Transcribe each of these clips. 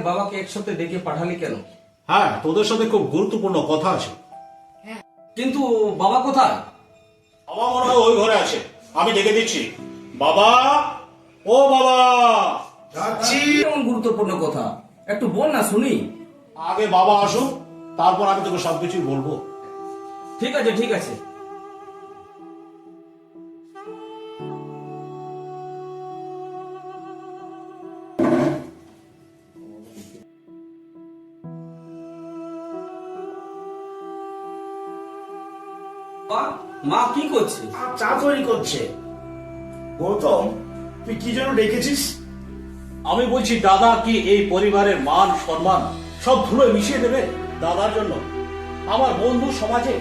আর বাবাকে একসাথে ডেকে পাঠালি কেন? হ্যাঁ তোদের সাথে খুব গুরুত্বপূর্ণ কথা আছে। কিন্তু বাবা কোথায়? বাবা মনে হয় ওই ঘরে আছে। আমি ডেকে দিচ্ছি। বাবা! ও বাবা! যাচ্ছি। এমন গুরুত্বপূর্ণ কথা? একটু বল না শুনি। আগে বাবা আসুক তারপর আমি তোকে সবকিছুই বলব। ঠিক আছে ঠিক আছে। মা, মা কি করছে? আর চা তৈরি করছে। গৌতম তুই কি জন্য ডেকেছিস? আমি বলছি দাদা কি এই পরিবারের মান সম্মান সব ধুলোয় মিশিয়ে দেবে দাদার জন্য? আমার বন্ধু সমাজে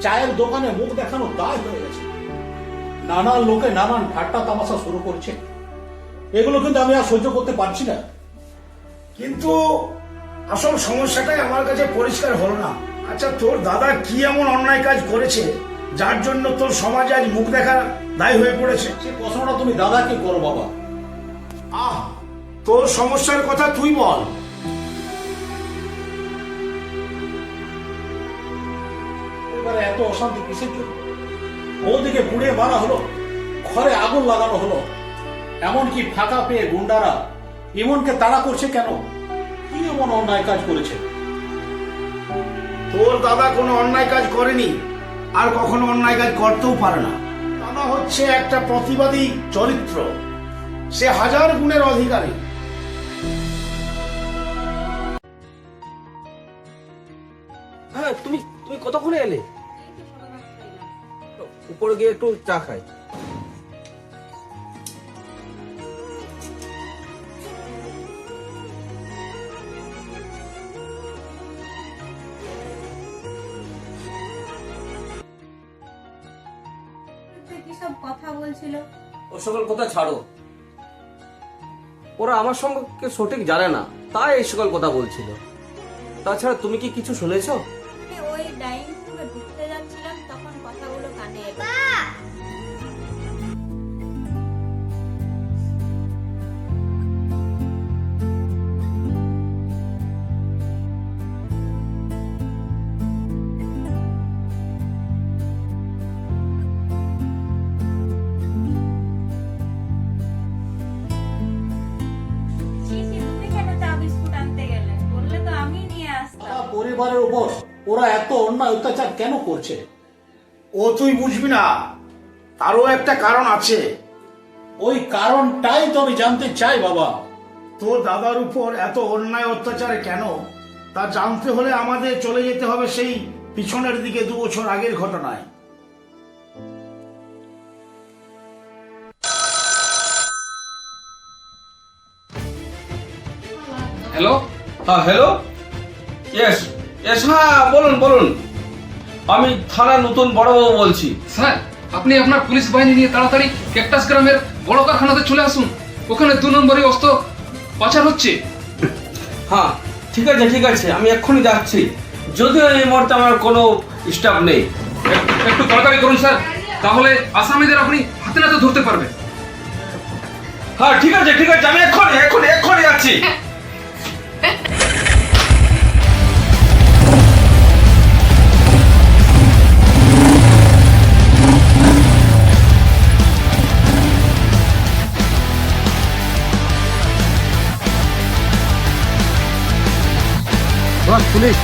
চায়ের দোকানে মুখ দেখানো দায় হয়ে গেছে। নানান লোকে নানান ঠাট্টা তামাশা শুরু করছে। এগুলো কিন্তু আমি আর সহ্য করতে পারছি না। কিন্তু আসল সমস্যাটাই আমার কাছে পরিষ্কার হলো না। আচ্ছা তোর দাদা কি এমন অন্যায় কাজ করেছে? যার জন্য তোর সমাজে আজ মুখ দেখা দায়ী হয়ে পড়েছে? সে প্রশ্নটা তুমি দাদাকে করো বাবা। আহ তোর সমস্যার কথা তুই বল। এবারে এত অশান্তি কিসের জন্য? ওদিকে পুড়িয়ে মারা হলো ঘরে আগুন লাগানো হলো। এমনকি ফাঁকা পেয়ে গুন্ডারা ইমনকে তাড়া করছে কেন? কি এমন অন্যায় কাজ করেছে? তোর দাদা কোনো অন্যায় কাজ করেনি, আর কখনো অন্যায় কাজ করতেও পারে না। দাদা হচ্ছে একটা প্রতিবাদী চরিত্র। সে হাজার গুণের অধিকারী। হ্যাঁ তুমি তুমি কতক্ষণে এলে? উপরে গিয়ে একটু চা খাই। সব কথা বলছিল। ও সকল কথা ছাড়ো। ওরা আমার সম্পর্কে সঠিক জানে না তাই এই সকল কথা বলছিল। তাছাড়া তুমি কি কিছু শুনেছো? ওই ডাইনিং পরিবারের উপর ওরা এত অন্যায় অত্যাচার কেন করছে? ও তুই বুঝবি না। তারও একটা কারণ আছে। ওই কারণটাই তো আমি জানতে চাই বাবা। তোর দাদার উপর এত অন্যায় অত্যাচার কেন? তা জানতে হলে আমাদের চলে যেতে হবে সেই পিছনের দিকে দু বছর আগের ঘটনায়। হ্যালো হ্যাঁ হ্যালো ইয়েস হ্যাঁ বলুন বলুন। আমি থানা নতুন বড়বাবু বলছি। স্যার আপনি আপনার পুলিশ বাহিনী নিয়ে তাড়াতাড়ি ক্যাকটাস গ্রামের বড় কারখানাতে চলে আসুন। ওখানে দু নম্বরে অস্ত্র পাচার হচ্ছে। হ্যাঁ ঠিক আছে ঠিক আছে আমি এক্ষুনি যাচ্ছি। যদিও এই মুহূর্তে আমার কোনো স্টাফ নেই। একটু তাড়াতাড়ি করুন স্যার তাহলে আসামিদের আপনি হাতে নাতে ধরতে পারবেন। হ্যাঁ ঠিক আছে ঠিক আছে আমি এক্ষুনি এক্ষুনি এক্ষুনি যাচ্ছি। Police